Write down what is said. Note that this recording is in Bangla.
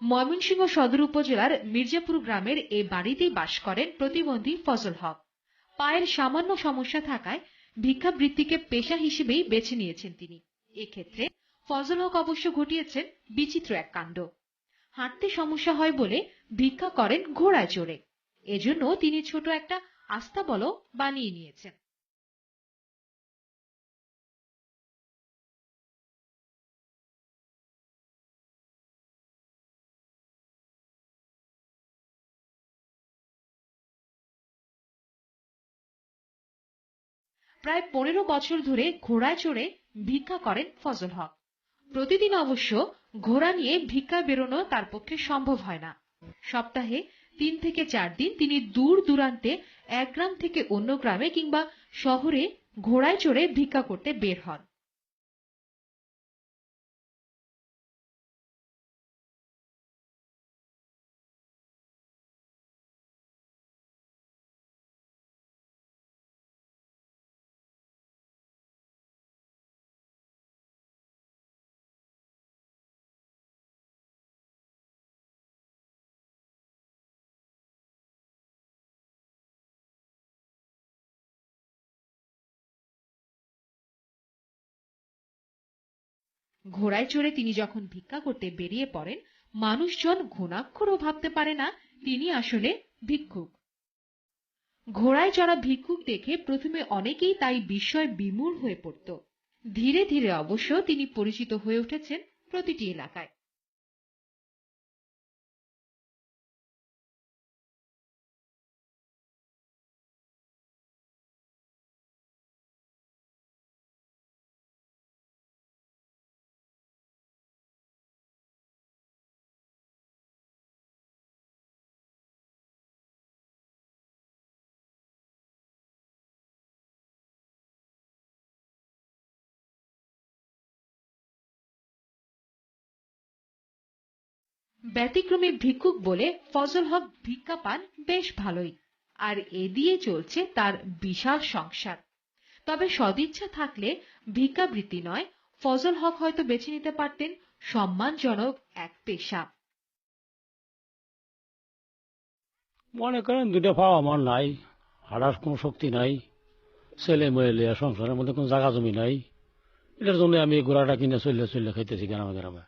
ময়মনসিংহ সদর উপজেলার মির্জাপুর গ্রামের এ বাড়িতেই বাস করেন প্রতিবন্ধী ফজল হক। পায়ের সামান্য সমস্যা থাকায় ভিক্ষাবৃত্তিকে পেশা হিসেবেই বেছে নিয়েছেন তিনি। এক্ষেত্রে ফজল হক অবশ্য ঘটিয়েছেন বিচিত্র এক কাণ্ড। হাঁটতে সমস্যা হয় বলে ভিক্ষা করেন ঘোড়ায় চড়ে। এজন্য তিনি ছোট একটা আস্তাবলও বানিয়ে নিয়েছেন। প্রায় পনেরো বছর ধরে ঘোড়ায় চড়ে ভিক্ষা করেন ফজল হক। প্রতিদিন অবশ্য ঘোড়া নিয়ে ভিক্ষা বেরোনো তার পক্ষে সম্ভব হয় না। সপ্তাহে তিন থেকে চার দিন তিনি দূর দূরান্তে এক গ্রাম থেকে অন্য গ্রামে কিংবা শহরে ঘোড়ায় চড়ে ভিক্ষা করতে বের হন। ঘোড়ায় চড়ে তিনি যখন ভিক্ষা করতে বেরিয়ে পড়েন, মানুষজন ঘুণাক্ষরও ভাবতে পারে না, তিনি আসলে ভিক্ষুক। ঘোড়ায় চড়া ভিক্ষুক দেখে প্রথমে অনেকেই তাই বিস্ময় বিমূঢ় হয়ে পড়ত। ধীরে ধীরে অবশ্য তিনি পরিচিত হয়ে উঠেছেন প্রতিটি এলাকায়। ব্যতিক্রমী ভিক্ষুক বলে ফজল হক ভিক্ষা পান বেশ ভালোই, আর এ দিয়ে চলছে তার বিশাল সংসার। তবে সদিচ্ছা থাকলে ভিক্ষাবৃত্তি নয়, ফজল হক হয়তো বেছে নিতে পারতেন সম্মানজনক এক পেশা। মনে করেন দুটো পাওয়া আমার নাই, হারার কোনো শক্তি নাই, ছেলে মেয়ে সংসারের মধ্যে কোনো জায়গা জমি নাই। এটার জন্য আমি ঘোড়াটা কিনে চললে চললে খাইতেছি গ্রামে গ্রামে।